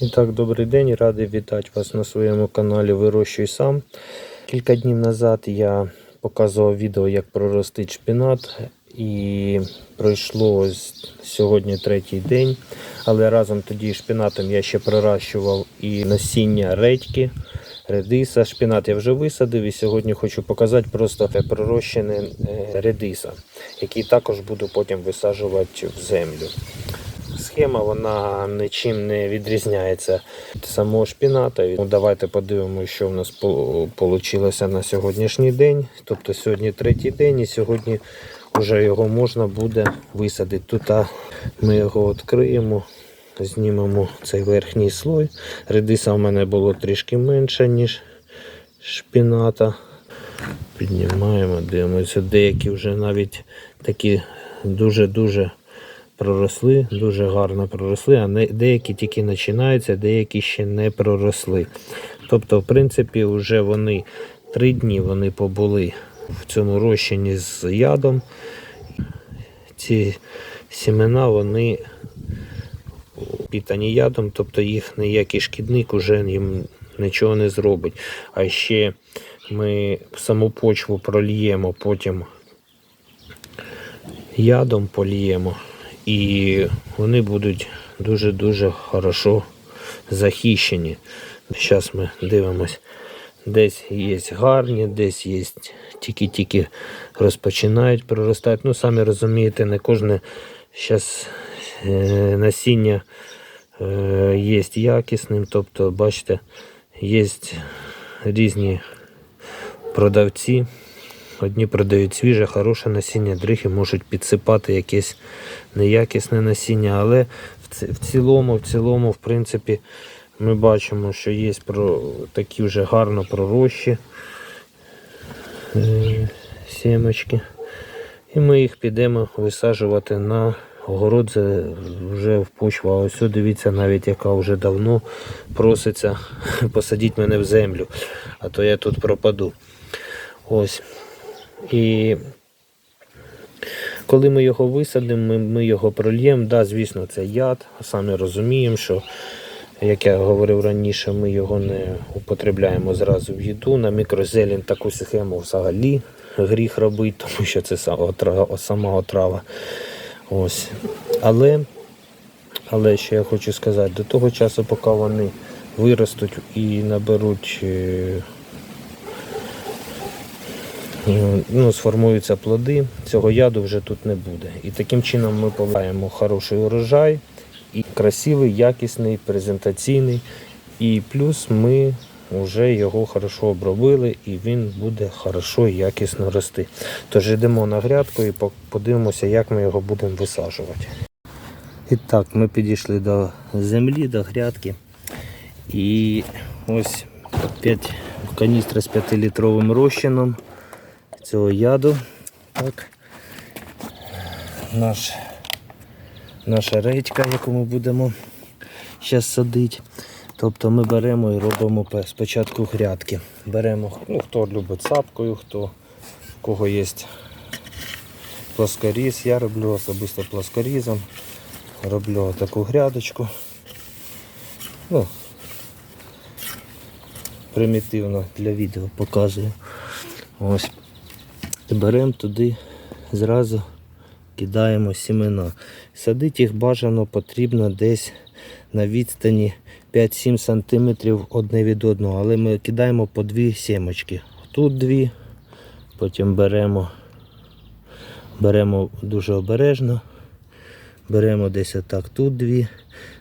І так, добрий день, радий вітати вас на своєму каналі Вирощуй сам. Кілька днів назад я показував відео, як проростить шпінат. І пройшло сьогодні третій день. Але разом тоді шпінатом я ще проращував і насіння редьки, редиса. Шпінат я вже висадив і сьогодні хочу показати просто пророщене е, редиса, який також буду потім висаджувати в землю. Схема вона нічим не відрізняється від самого шпіната. Ну, давайте подивимося, що в нас вийшло на сьогоднішній день. Тобто сьогодні третій день і сьогодні вже його можна буде висадити. Тут ми його відкриємо, знімемо цей верхній слой. Редиса в мене було трішки менше, ніж шпіната. Піднімаємо, дивимося, деякі вже навіть такі дуже-дуже проросли, дуже гарно проросли, а деякі тільки починаються, деякі ще не проросли. Тобто, в принципі, вже вони три дні вони побули в цьому розчині з ядом. Ці сімена вони пітані ядом, тобто їх ніякий шкідник уже їм нічого не зробить. А ще ми саму почву прольємо, потім ядом поліємо і вони будуть дуже-дуже хорошо захищені. Зараз ми дивимось, десь є гарні, десь є тільки-тільки розпочинають проростати. Ну, самі розумієте, не кожне зараз насіння е, є якісним. Тобто, бачите, є різні продавці. Одні продають свіже, хороше насіння, другі можуть підсипати якесь неякісне насіння, але в цілому, в цілому, в принципі, ми бачимо, що є про такі вже гарно пророщі е, сімочки. І ми їх підемо висаджувати на огород вже в почву. А ось дивіться, навіть яка вже давно проситься посадіть мене в землю, а то я тут пропаду. Ось. І коли ми його висадимо, ми, ми його прольємо. Да, звісно, це яд. Самі розуміємо, що, як я говорив раніше, ми його не употребляємо зразу в їду. На мікрозелень таку схему взагалі гріх робити, тому що це сама отрава. Ось. Але, але що я хочу сказати, до того часу, поки вони виростуть і наберуть. Ну, сформуються плоди, цього яду вже тут не буде. І таким чином ми получаємо хороший урожай, і красивий, якісний, презентаційний. І плюс ми вже його хорошо обробили і він буде хорошо і якісно рости. Тож йдемо на грядку і подивимося, як ми його будемо висаджувати. І так, ми підійшли до землі, до грядки. І ось 5 каністри з 5-літровим розчином цього яду. Так. Наш, Наша редька, яку ми будемо зараз садити. Тобто ми беремо і робимо спочатку грядки. Беремо, ну, хто любить сапкою, хто в кого є плоскоріз. Я роблю особисто плоскорізом. Роблю таку грядочку. Ну, Примітивно для відео показую. Ось беремо туди, зразу кидаємо сімена. Садити їх бажано потрібно десь на відстані 5-7 см одне від одного, але ми кидаємо по дві сімочки. Тут дві, потім беремо беремо дуже обережно, беремо десь отак тут дві.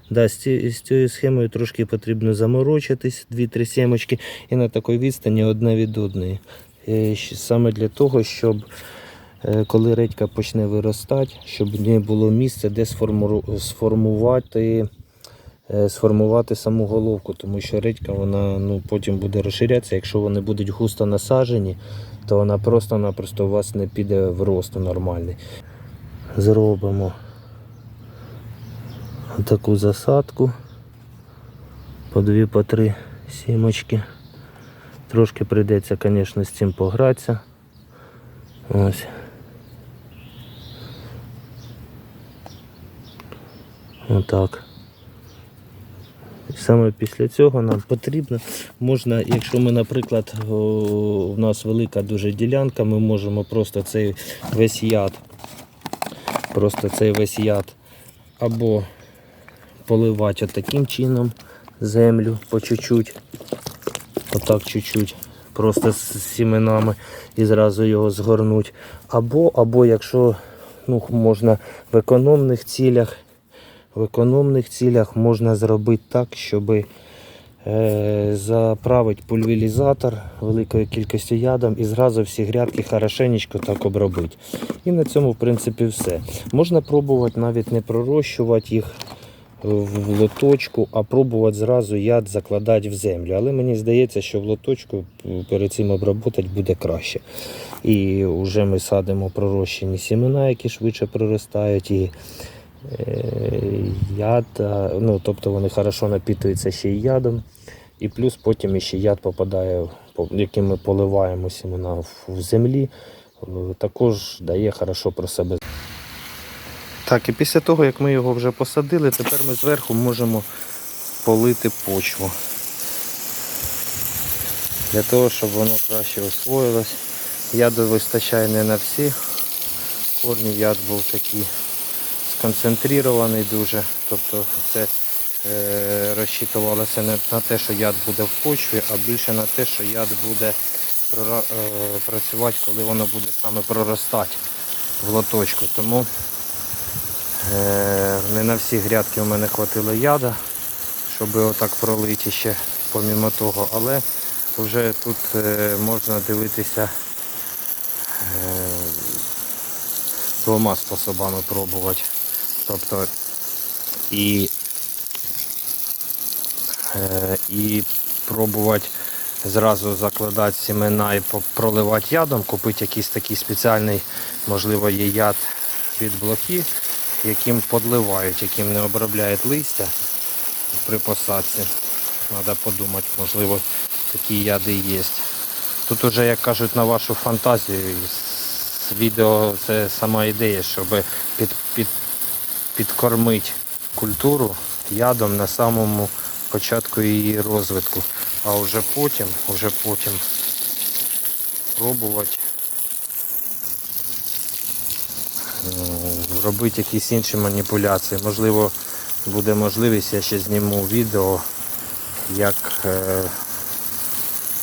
Да, з цією схемою трошки потрібно заморочитись, 2-3 сімочки і на такій відстані одна від одної. Е, саме для того, щоб е, коли редька почне виростати, щоб не було місця, де сформувати е, сформувати саму головку, тому що редька вона ну, потім буде розширятися. Якщо вони будуть густо насаджені, то вона просто-напросто у вас не піде в рост нормальний. Зробимо таку засадку по дві, по три сімочки. Трошки прийдеться, звісно, з цим погратися. Ось. Отак. Саме після цього нам потрібно, можна, якщо ми, наприклад, у нас велика дуже ділянка, ми можемо просто цей весь яд, просто цей весь яд або поливати таким чином землю по чуть-чуть, отак чуть-чуть, просто з сіменами і зразу його згорнуть. Або, або якщо ну, можна в економних цілях, в економних цілях можна зробити так, щоб е, заправити пульверізатор великою кількістю ядом і зразу всі грядки хорошенечко так обробити. І на цьому, в принципі, все. Можна пробувати навіть не пророщувати їх в лоточку, а пробувати зразу яд закладати в землю. Але мені здається, що в лоточку перед цим обробити буде краще. І вже ми садимо пророщені сімена, які швидше проростають. І е, яд, ну, тобто вони хорошо напітуються ще й ядом. І плюс потім ще яд попадає, яким ми поливаємо сімена в, землі, також дає хорошо про себе. Так, і після того, як ми його вже посадили, тепер ми зверху можемо полити почву. Для того, щоб воно краще освоїлось. Яду вистачає не на всі корні, яд був такий сконцентрований дуже. Тобто це е, розчитувалося не на те, що яд буде в почві, а більше на те, що яд буде е, працювати, коли воно буде саме проростати в лоточку. Тому не на всі грядки у мене хватило яда, щоб отак пролити ще помімо того. Але вже тут е, можна дивитися е, двома способами пробувати. Тобто і, е, і пробувати зразу закладати сімена і проливати ядом, купити якийсь такий спеціальний, можливо, є яд від блохи, яким подливають, яким не обробляють листя при посадці. Треба подумати, можливо, такі яди є. Тут уже, як кажуть, на вашу фантазію. з Відео це сама ідея, щоб під, під, підкормити культуру ядом на самому початку її розвитку. А вже потім, вже потім пробувати робити якісь інші маніпуляції. Можливо, буде можливість, я ще зніму відео, як е,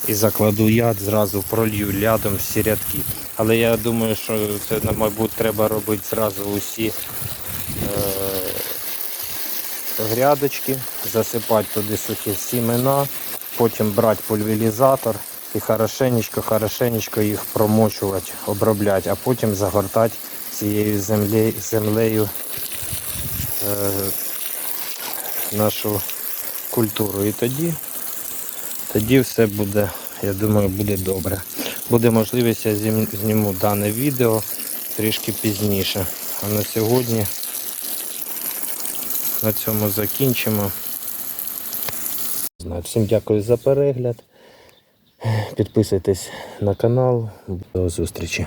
і закладу яд, зразу пролью лядом всі рядки. Але я думаю, що це, на, мабуть, треба робити зразу усі е, грядочки, засипати туди сухі сімена, потім брати пульверізатор і хорошенечко, хорошенечко їх промочувати, обробляти, а потім загортати цією землею, е, нашу культуру. І тоді тоді все буде, я думаю, буде добре. Буде можливість, я зніму дане відео трішки пізніше. А на сьогодні на цьому закінчимо. Всім дякую за перегляд. Підписуйтесь на канал. До зустрічі.